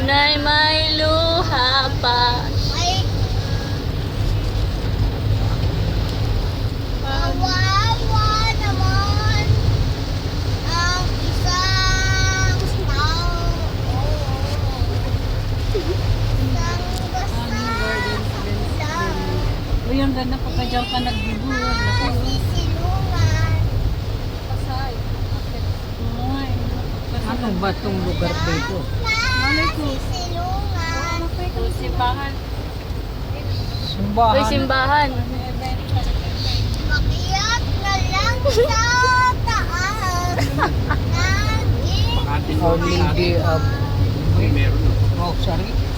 Sana'y, may luha pa. Ay. Kawawa naman ang isang tao. Isang basta lang O yun, ganda pagka dyan ka nagbibuhan. nasisilungan. Ay, ano ba itong lugar dito? Simbahan. Uy, Simbahan. simbahan. Makiyak na lang sa taas. Naging Only of Rosary. May